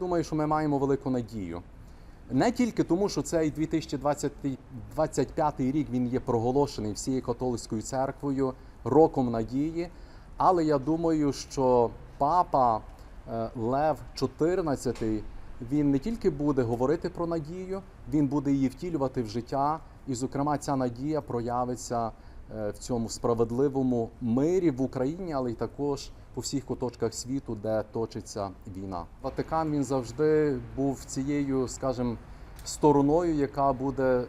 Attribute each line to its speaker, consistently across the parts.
Speaker 1: Думаю, що ми маємо велику надію. Не тільки тому, що цей 2025 рік він є проголошений всією католицькою церквою роком надії, але я думаю, що папа е, Лев XIV, він не тільки буде говорити про надію, він буде її втілювати в життя, і, зокрема, ця надія проявиться в цьому справедливому мирі в Україні, але й також по всіх куточках світу, де точиться війна. Ватикан він завжди був цією, скажімо, стороною, яка буде е,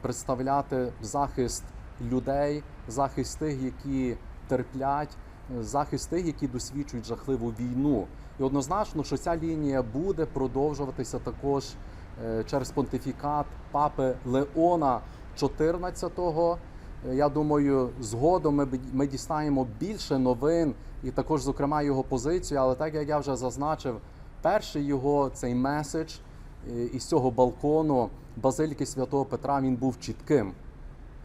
Speaker 1: представляти захист людей, захист тих, які терплять, е, захист тих, які досвідчують жахливу війну. І однозначно, що ця лінія буде продовжуватися також е, через понтифікат папи Леона XIV. Е, Я думаю, згодом ми, ми дістаємо більше новин і також, зокрема, його позицію. Але так як я вже зазначив, перший його цей меседж е, із цього балкону Базиліки Святого Петра він був чітким,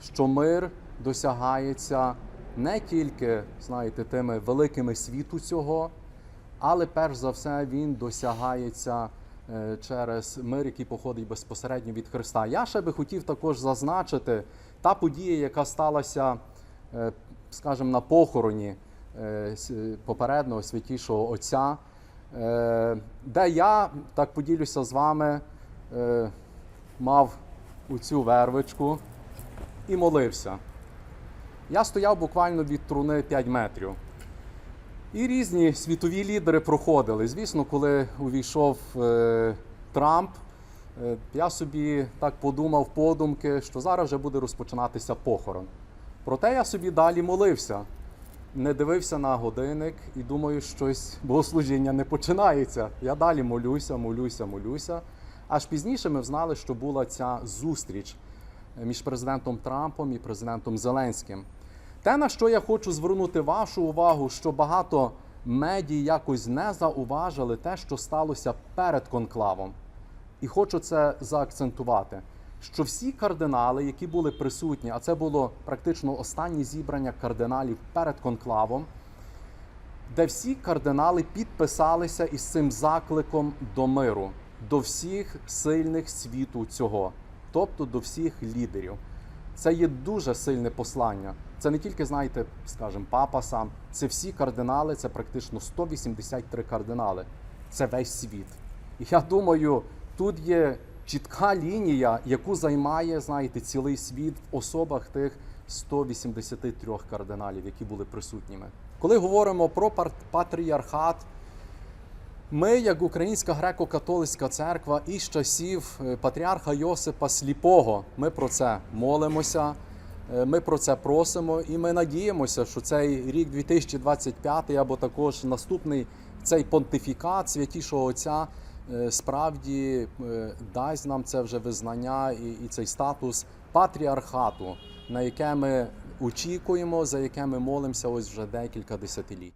Speaker 1: що мир досягається не тільки, знаєте, тими великими світу цього, але перш за все він досягається через мир, який походить безпосередньо від Христа. Я ще би хотів також зазначити та подія, яка сталася, е, скажімо, на похороні е, попереднього святішого Отця, е, де я так поділюся з вами, е, мав оцю вервичку і молився. Я стояв буквально від труни 5 метрів. І різні світові лідери проходили. Звісно, коли увійшов е, Трамп, е, я собі так подумав подумки, що зараз вже буде розпочинатися похорон. Проте я собі далі молився, не дивився на годинник і думаю, щось богослужіння не починається. Я далі молюся, молюся, молюся. Аж пізніше ми знали, що була ця зустріч між президентом Трампом і президентом Зеленським. Те, на що я хочу звернути вашу увагу, що багато медій якось не зауважили те, що сталося перед конклавом. І хочу це заакцентувати. Що всі кардинали, які були присутні, а це було практично останнє зібрання кардиналів перед конклавом, де всі кардинали підписалися із цим закликом до миру, до всіх сильних світу цього, тобто до всіх лідерів. Це є дуже сильне послання. Це не тільки, знаєте, скажімо, папа сам, це всі кардинали, це практично 183 кардинали. Це весь світ. І я думаю, тут є чітка лінія, яку займає, знаєте, цілий світ в особах тих 183 кардиналів, які були присутніми. Коли говоримо про патріархат, ми, як Українська греко-католицька церква, із часів е, патріарха Йосипа Сліпого, ми про це молимося, ми про це просимо, і ми надіємося, що цей рік 2025 або також наступний цей понтифікат святішого Отця е, справді е, дасть нам це вже визнання і, і цей статус патріархату, на яке ми очікуємо, за яке ми молимося ось вже декілька десятиліть.